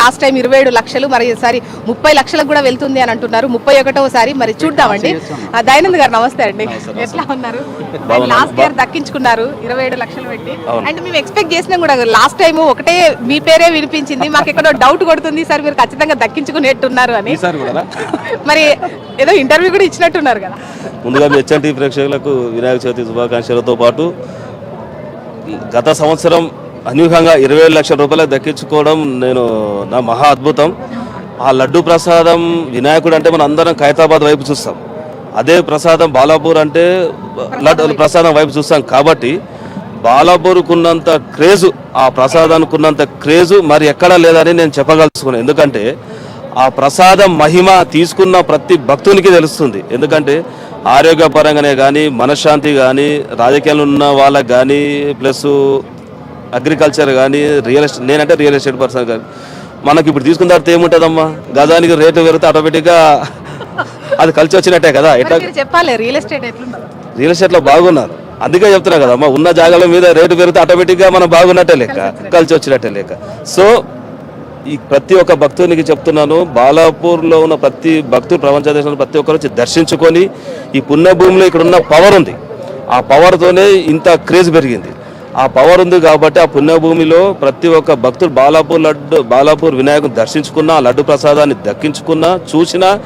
Last time ఇరవై ఏడు లక్షలు మరి ఈసారి ముప్పై లక్షలకు కూడా వెళ్తుంది అని అంటున్నారు. ముప్పై ఒకటోసారి మరి చూద్దామండి. దయానంద్ గారు నమస్తే అండి. ఎట్లా ఉన్నారు? లాస్ట్ ఇయర్ దక్కించుకున్నారు ఇరవై ఏడు లక్షలు పెట్టి. అండ్ మేము ఎక్స్పెక్ట్ చేసినాం కూడా లాస్ట్ టైం ఒకటే మీ పేరే వినిపించింది మాకు ఎక్కడో డౌట్ కొడుతుంది సార్ మీరు ఖచ్చితంగా దక్కించుకునేట్టున్నారు అని. మరి ఏదో ఇంటర్వ్యూ కూడా ఇచ్చినట్టున్నారు కదా. ముందుగా మీ హెచ్ఎన్టీ ప్రేక్షకులకు వినాయక చవితి శుభాకాంక్షలతో పాటు గత సంవత్సరం అనూహ్యంగా ఇరవై లక్షల రూపాయలకు దక్కించుకోవడం నేను నా మహా అద్భుతం. ఆ లడ్డు ప్రసాదం వినాయకుడు అంటే మనం అందరం ఖైతాబాద్ వైపు చూస్తాం. అదే ప్రసాదం బాలాపూర్ అంటే లడ్డు ప్రసాదం వైపు చూస్తాం కాబట్టి బాలాపూర్కు ఉన్నంత క్రేజు ఆ ప్రసాదానికి ఉన్నంత క్రేజు మరి ఎక్కడా లేదని నేను చెప్పగలుచుకున్నాను ఎందుకంటే ఆ ప్రసాదం మహిమ తీసుకున్న ప్రతి భక్తునికి తెలుస్తుంది. ఎందుకంటే ఆరోగ్యపరంగానే కానీ మనశ్శాంతి కానీ రాజకీయాలు ఉన్న వాళ్ళకి కానీ ప్లస్ అగ్రికల్చర్ కానీ రియల్ ఎస్టేట్ నేనంటే రియల్ ఎస్టేట్ పర్సన్ కానీ మనకి ఇప్పుడు తీసుకున్న తర్వాత ఏముంటుందమ్మా? గజానికి రేటు పెరిగితే ఆటోమేటిక్గా అది కలిసి వచ్చినట్టే కదా. ఎట్లా చెప్పాలి రియల్ ఎస్టేట్ రియల్ ఎస్టేట్లో బాగున్నారు. అందుకే చెప్తున్నా కదమ్మా ఉన్న జాగాల మీద రేటు పెరిగితే ఆటోమేటిక్గా మనం బాగున్నట్టే లెక్క కలిసి వచ్చినట్టే. లెక్క సో ఈ ప్రతి ఒక్క భక్తునికి చెప్తున్నాను బాలాపూర్లో ఉన్న ప్రతి భక్తుడు ప్రపంచ దేశంలో ప్రతి ఒక్కరు వచ్చి దర్శించుకొని ఈ పుణ్యభూమిలో ఇక్కడ ఉన్న పవర్ ఉంది. ఆ పవర్తోనే ఇంత క్రేజ్ పెరిగింది. ఆ పవర్ ఉంది కాబట్టి ఆ పుణ్యభూమిలో ప్రతి ఒక్క భక్తుడు బాలాపూర్ లడ్డు బాలాపూర్ వినాయకుని దర్శించుకున్నా లడ్డు ప్రసాదాన్ని దక్కించుకున్నా చూసినా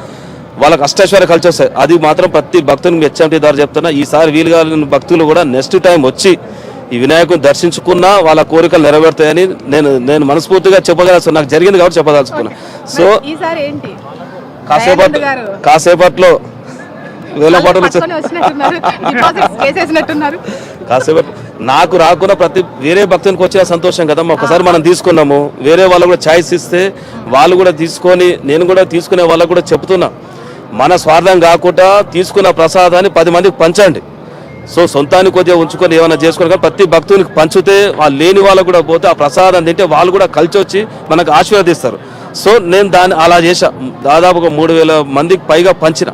వాళ్ళకి అష్టైశ్వర్య కలిసి వస్తాయి. అది మాత్రం ప్రతి భక్తునికి హెచ్ఎంటీ ద్వారా చెప్తున్నా. ఈసారి వీలు కాని భక్తులు కూడా నెక్స్ట్ టైం వచ్చి ఈ వినాయకుని దర్శించుకున్నా వాళ్ళ కోరికలు నెరవేరుతాయని నేను నేను మనస్ఫూర్తిగా చెప్పగలను. నాకు జరిగింది కాబట్టి చెప్పదలుచుకున్నా. సో ఈసారి ఏంటి? కాసేపట్ దయానంద్ గారు. కాసేపట్లో వేల పాటలు వచ్చే- నాకు రాకుండా ప్రతి వేరే భక్తునికి వచ్చిన సంతోషం కదమ్మా. ఒకసారి మనం తీసుకున్నాము. వేరే వాళ్ళు కూడా ఛాయిస్ ఇస్తే వాళ్ళు కూడా తీసుకొని నేను కూడా తీసుకునే వాళ్ళకు కూడా చెప్తున్నా. మన స్వార్థం కాకుండా తీసుకున్న ప్రసాదాన్ని పది మందికి పంచండి. సో సొంతానికి కొద్దిగా ఉంచుకొని ఏమైనా చేసుకొని కానీ ప్రతి భక్తునికి పంచితే వాళ్ళు లేని వాళ్ళకు కూడా పోతే ఆ ప్రసాదం తింటే వాళ్ళు కూడా కలిసి వచ్చి మనకు ఆశీర్వదిస్తారు. సో నేను దాన్ని అలా చేశా. దాదాపు ఒక మూడు వేల మందికి పైగా పంచిన.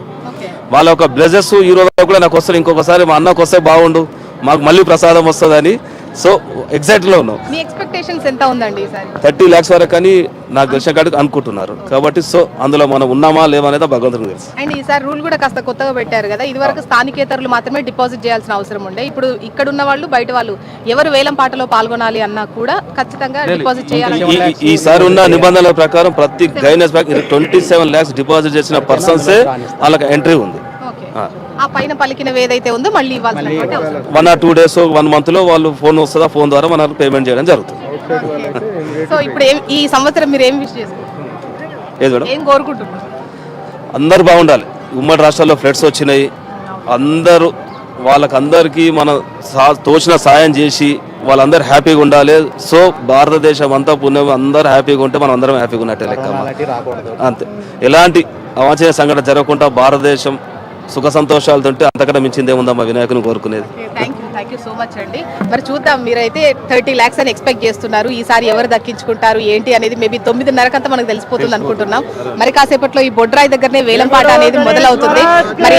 వాళ్ళ యొక్క బ్లెజెస్ ఈ రోజు కూడా నాకు వస్తారు. ఇంకొకసారి మా అన్నకు వస్తే బాగుండు. మాకు మళ్ళీ ప్రసాదం వస్తుందని. సో ఎగ్జాక్ట్లో ఉన్నాం మీ ఎక్స్పెక్టేషన్స్ ఎంత ఉందండి ఈసారి థర్టీ ల్యాక్స్ వరకు అని నాకు తెలిసిన కాడికి అనుకుంటున్నారు. కాబట్టి సో అందులో మనం ఉన్నామా లేవా అనేది తెలుసు. అండ్ ఈసారి రూల్ కూడా కాస్త కొత్తగా పెట్టారు కదా. ఇది వరకు స్థానికేతరులు మాత్రమే డిపాజిట్ చేయాల్సిన అవసరం ఉండే. ఇప్పుడు ఇక్కడ ఉన్న వాళ్ళు బయట వాళ్ళు ఎవరు వేలం పాటలో పాల్గొనాలి అన్నా కూడా ఖచ్చితంగా డిపాజిట్ చేయాలని ఈ- ఈ- ఈసారి ఉన్న నిబంధనల ప్రకారం ప్రతి గైనెస్ bank twenty seven lakhs deposit చేసిన పర్సన్సే వాళ్ళకి ఎంట్రీ ఉంది. ఆ. పైన పలికినవి ఏదైతే ఉందో మళ్ళీ one or two days one మంత్లో వాళ్ళు ఫోన్ వస్తుందా? ఫోన్ ద్వారా మనకు పేమెంట్ చేయడం జరుగుతుంది. సో ఇప్పుడు ఈ సంవత్సరం మీరు ఏం విష్ మేడం? ఏం కోరుకుంటున్నారు? అందరు బాగుండాలి. ఉమ్మడి రాష్ట్రాల్లో ఫ్లడ్స్ వచ్చినాయి. అందరూ వాళ్ళకందరికీ మన సా తోచిన సాయం చేసి వాళ్ళందరూ హ్యాపీగా ఉండాలి. సో భారతదేశం అంతా పుణ్యం అందరూ హ్యాపీగా ఉంటే మనం అందరం హ్యాపీగా ఉన్నట్టే లెక్క. అంతే. ఎలాంటి అవాంఛనీయ సంఘటన జరగకుండా భారతదేశం సుఖ సంతోషాలతో ఉంటే అంతకన్నా మించింది ఏముందమ్మా వినాయకుని కోరుకునేది. Thank you thank you so much అండి. మరి చూద్దాం మీరైతే థర్టీ ల్యాక్స్ అని ఎక్స్పెక్ట్ చేస్తున్నారు. ఈసారి ఎవరు దక్కించుకుంటారు ఏంటి అనేది మేబీ తొమ్మిదిన్నరకంతా మనకు తెలిసిపోతుంది అనుకుంటున్నాం. మరి కాసేపట్లో ఈ బొడ్రాయి దగ్గరనే వేలం పాట అనేది మొదలవుతుంది. మరి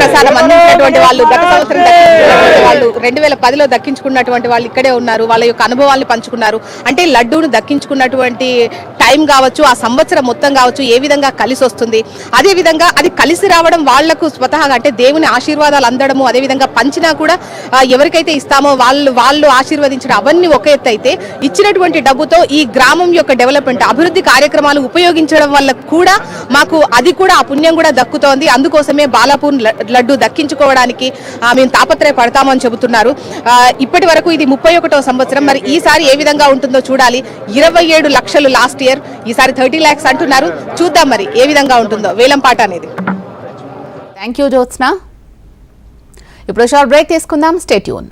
ప్రసాదం అందించినటువంటి వాళ్ళు గత సంవత్సరం వాళ్ళు రెండు వేల పదిలో దక్కించుకున్నటువంటి వాళ్ళు ఇక్కడే ఉన్నారు. వాళ్ళ యొక్క అనుభవాల్ని పంచుకున్నారు. అంటే లడ్డూను దక్కించుకున్నటువంటి టైం కావచ్చు ఆ సంవత్సరం మొత్తం కావచ్చు ఏ విధంగా కలిసి వస్తుంది. అదేవిధంగా అది కలిసి రావడం వాళ్ళకు స్వతహాగా అంటే దేవుని ఆశీర్వాదాలు అందడము అదేవిధంగా పంచినా కూడా ఎవరికైతే ఇస్తామో వాళ్ళు వాళ్ళు ఆశీర్వదించడం అవన్నీ ఒక ఎత్తు అయితే ఇచ్చినటువంటి డబ్బుతో ఈ గ్రామం యొక్క డెవలప్మెంట్ అభివృద్ధి కార్యక్రమాలు ఉపయోగించడం వల్ల కూడా మాకు అది కూడా ఆ పుణ్యం కూడా దక్కుతోంది. అందుకోసమే బాలాపూర్ లడ్డు దక్కించుకోవడానికి మేము తాపత్రయ పడతామని చెబుతున్నారు. ఇప్పటి వరకు ఇది ముప్పై సంవత్సరం. మరి ఈసారి ఏ విధంగా ఉంటుందో చూడాలి. ఇరవై ఏడు లక్షలు లాస్ట్ ఇయర్ ఈసారి థర్టీ ల్యాక్స్ అంటున్నారు. చూద్దాం మరి ఏ విధంగా ఉంటుందో. వేలంపాట అనేది. Thank you Jyotsna. ఇప్పుడు షార్ట్ బ్రేక్ తీసుకుందాం. స్టేట్యూన్